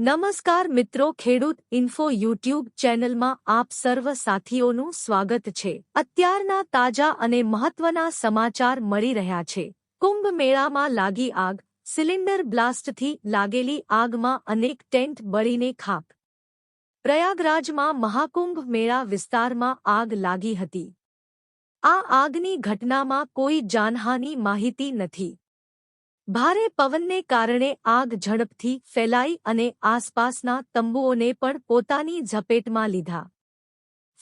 નમસ્કાર મિત્રો, ખેડૂત ઇન્ફો યુટ્યુબ ચેનલમાં આપ સર્વ સાથીઓનું સ્વાગત છે. અત્યારના તાજા અને મહત્વના સમાચાર મળી રહ્યા છે. કુંભ મેળામાં લાગી આગ, સિલિન્ડર બ્લાસ્ટથી લાગેલી આગમાં અનેક ટેન્ટ બળીને ખાક. પ્રયાગરાજમાં મહાકુંભ મેળા વિસ્તારમાં આગ લાગી હતી. આ આગની ઘટનામાં કોઈ જાનહાની માહિતી નથી. ભારે પવનને કારણે આગ ઝડપથી ફેલાઈ અને આસપાસના તંબુઓને પણ પોતાની ઝપેટમાં લીધા.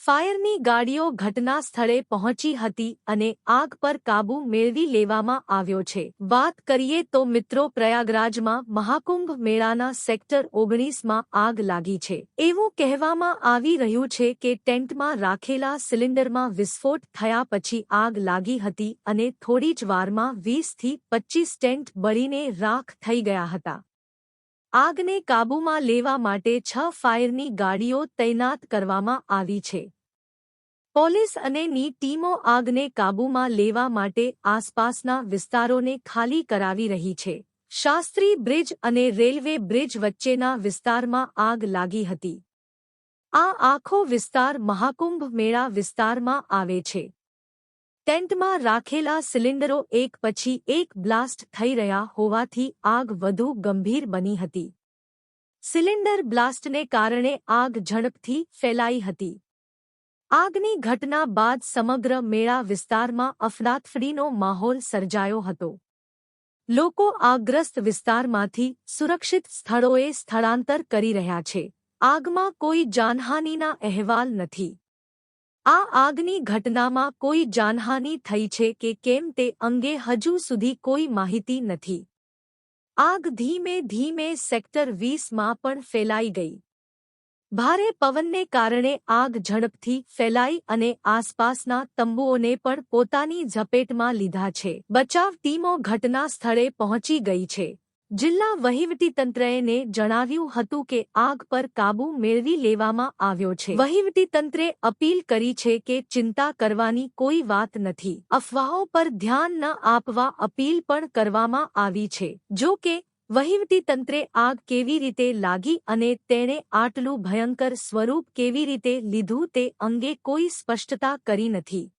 ફાયરની ગાડીઓ ઘટના સ્થળે પહોંચી હતી અને આગ પર કાબૂ મેળવી લેવામાં આવ્યો છે. વાત કરીએ તો મિત્રો પ્રયાગરાજમાં મહાકુંભ મેળાના સેક્ટર ઓગણીસમાં આગ લાગી છે. એવું કહેવામાં આવી રહ્યું છે કે ટેન્ટમાં રાખેલા સિલિન્ડરમાં વિસ્ફોટ થયા પછી આગ લાગી હતી અને થોડી જ વારમાં વીસથી પચ્ચીસ ટેન્ટ બળીને રાખ થઈ ગયા હતા. આગને કાબૂમાં લેવા માટે છ ફાયરની ગાડીઓ તૈનાત કરવામાં આવી છે. પોલીસ અને ની ટીમો આગને કાબૂમાં લેવા માટે આસપાસના વિસ્તારોને ખાલી કરાવી રહી છે. શાસ્ત્રી બ્રિજ અને રેલવે બ્રિજ વચ્ચેના વિસ્તારમાં આગ લાગી હતી. આ આખો વિસ્તાર મહાકુંભ મેળા વિસ્તારમાં આવે છે. ટેન્ટમાં રાખેલા સિલિન્ડરો એક પછી એક બ્લાસ્ટ થઈ રહ્યા હોવાથી આગ વધુ ગંભીર બની હતી. સિલિન્ડર બ્લાસ્ટને કારણે આગ ઝડપથી ફેલાઈ હતી. આગની ઘટના બાદ સમગ્ર મેળા વિસ્તારમાં અફડાતફડીનો માહોલ સર્જાયો હતો. લોકો આગ્રસ્ત વિસ્તારમાંથી સુરક્ષિત સ્થળોએ સ્થળાંતર કરી રહ્યા છે. આગમાં કોઈ જાનહાનિના અહેવાલ નથી. આ આગની ઘટનામાં કોઈ જાનહાનિ થઈ છે કે કેમ તે અંગે હજુ સુધી કોઈ માહિતી નથી. આગ ધીમે ધીમે સેક્ટર વીસમાં પણ ફેલાઈ ગઈ. ભારે પવનને કારણે આગ ઝડપથી ફેલાઈ અને આસપાસના તંબુઓને પણ પોતાની ઝપેટમાં લીધા છે. બચાવ ટીમો ઘટના સ્થળે પહોંચી ગઈ છે. જિલ્લા વહીવટીતંત્રએ જણાવ્યું હતું કે આગ પર કાબૂ મેળવી લેવામાં આવ્યો છે. વહીવટીતંત્રે અપીલ કરી છે કે ચિંતા કરવાની કોઈ વાત નથી. અફવાઓ પર ધ્યાન ન આપવા અપીલ પણ કરવામાં આવી છે. જો કે, વહીવટીતંત્રે આગ કેવી રીતે લાગી અને તેણે આટલું ભયંકર સ્વરૂપ કેવી રીતે લીધું તે અંગે કોઈ સ્પષ્ટતા કરી નથી.